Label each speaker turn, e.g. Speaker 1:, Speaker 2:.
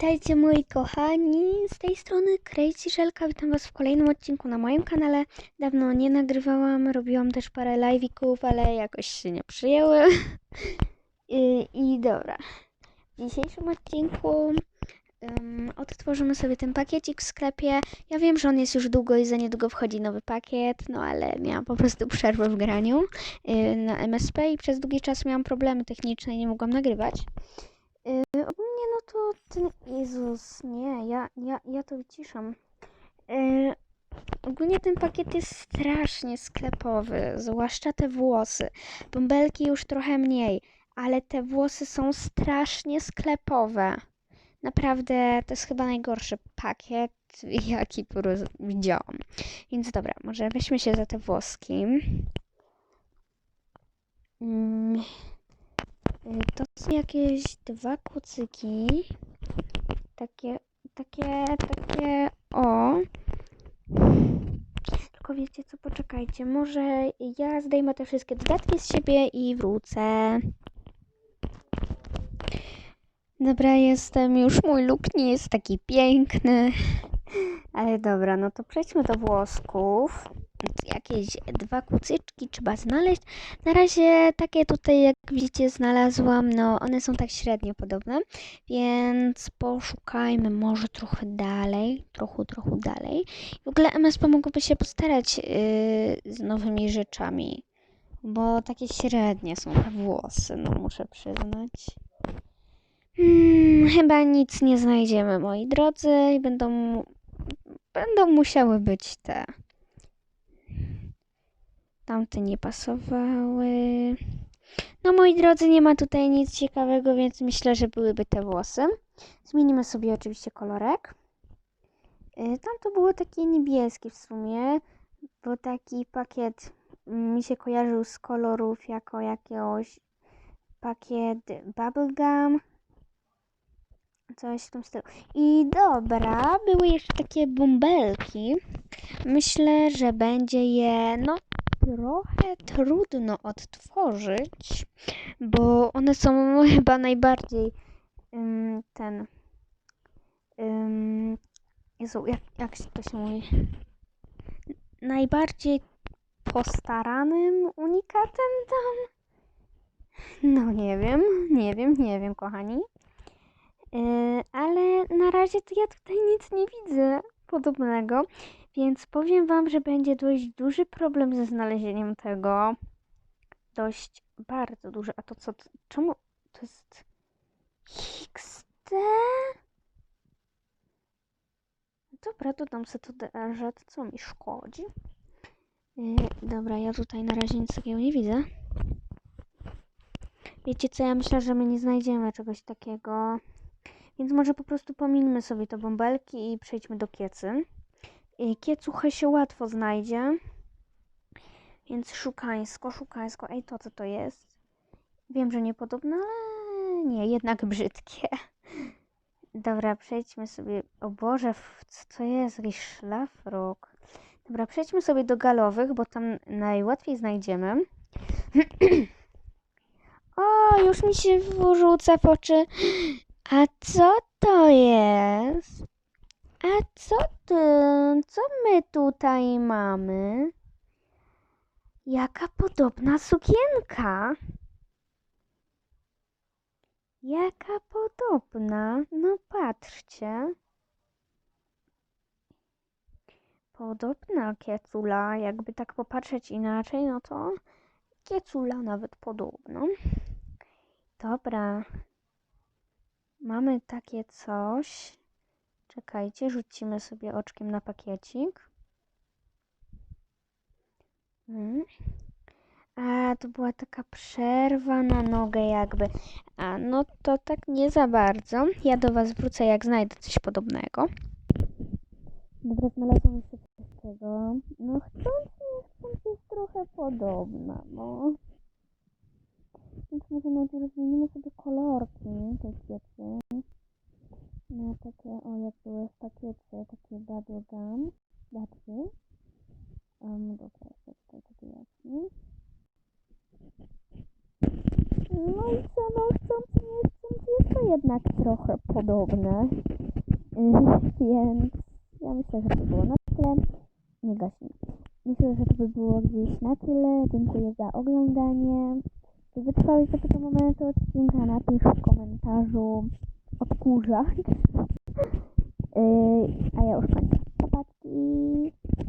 Speaker 1: Witajcie moi kochani, z tej strony Crazy Żelka, witam was w kolejnym odcinku na moim kanale. Dawno nie nagrywałam, robiłam też parę live'ików, ale jakoś się nie przyjęły. I, I dobra, w dzisiejszym odcinku um, odtworzymy sobie ten pakiecik w sklepie. Ja wiem, że on jest już długo i za niedługo wchodzi nowy pakiet, no ale miałam po prostu przerwę w graniu y, na MSP i przez długi czas miałam problemy techniczne i nie mogłam nagrywać. Y, Jezus, nie, ja, ja, ja to wyciszam. Y, ogólnie ten pakiet jest strasznie sklepowy, zwłaszcza te włosy. Bąbelki już trochę mniej, ale te włosy są strasznie sklepowe. Naprawdę to jest chyba najgorszy pakiet, jaki widziałam. Więc dobra, może weźmy się za te włoski. Mm. Y, To są jakieś dwa kucyki. Takie, takie, takie, o. Tylko wiecie co, poczekajcie, może ja zdejmę te wszystkie dodatki z siebie i wrócę. Dobra, jestem, już mój look nie jest taki piękny. Ale dobra, no to przejdźmy do włosków. Jakieś dwa kucyczki trzeba znaleźć. Na razie takie tutaj, jak widzicie, znalazłam. No, one są tak średnio podobne, więc poszukajmy może trochę dalej. Trochę, trochę dalej. W ogóle MSP mogłoby się postarać yy, z nowymi rzeczami, bo takie średnie są te włosy, no muszę przyznać. Hmm, chyba nic nie znajdziemy, moi drodzy, i będą, będą musiały być te. Tamte nie pasowały. No moi drodzy, nie ma tutaj nic ciekawego, więc myślę, że byłyby te włosy. Zmienimy sobie oczywiście kolorek. Y, Tam to było takie niebieskie w sumie, bo taki pakiet mm, mi się kojarzył z kolorów jako jakiegoś pakiet bubblegum. Coś w tym stylu. I dobra, były jeszcze takie bąbelki. Myślę, że będzie je, no, trochę trudno odtworzyć, bo one są chyba najbardziej ym, ten. Ym, Jezu, jak, jak się to się mówi? Najbardziej postaranym unikatem tam? No nie wiem, nie wiem, nie wiem, kochani. Yy, ale na razie to ja tutaj nic nie widzę podobnego, więc powiem Wam, że będzie dość duży problem ze znalezieniem tego. Dość bardzo duży. A to co? to- Czemu to jest XD? Dobra, dodam sobie to DR, to co mi szkodzi? Yy, dobra, ja tutaj na razie nic takiego nie widzę. Wiecie co, ja myślę, że my nie znajdziemy czegoś takiego. Więc może po prostu pomińmy sobie te bąbelki i przejdźmy do kiecy. Y, Kiecuchę się łatwo znajdzie. Więc szukańsko, szukańsko. Ej, to co to jest? Wiem, że niepodobne, ale nie, jednak brzydkie. Dobra, przejdźmy sobie. O Boże, co to jest? Jakiś szlafrok. Dobra, przejdźmy sobie do galowych, bo tam najłatwiej znajdziemy. o, już mi się wrzuca w oczy. A co to jest? A co ty? Co my tutaj mamy? Jaka podobna sukienka? Jaka podobna? No patrzcie. Podobna kiecula, jakby tak popatrzeć inaczej, no to kiecula nawet podobno. Dobra. Mamy takie coś. Czekajcie, rzucimy sobie oczkiem na pakiecik. Mm. A, to była taka przerwa na nogę jakby. A, no to tak nie za bardzo. Ja do Was wrócę, jak znajdę coś podobnego. Dobra, znalazłam coś takiego. No chcąc, nie chcąc jest trochę podobna, no. Może najpierw zmienimy sobie kolorki tej kwiaty. Na takie, o jak były w pakiecie, takie bubblegum. Bardziej. Um, dobra, jeszcze tutaj to wyjaśnię. No i co, no chcąc, nie chcąc, jest to jednak trochę podobne. Więc ja myślę, że to było na tyle. Nie gaśnie. Myślę, że to by było gdzieś na tyle. Dziękuję za oglądanie wytrwałeś do tego momentu odcinka, napisz w komentarzu odkurzacz. Yy, a ja już kończę. Papatki.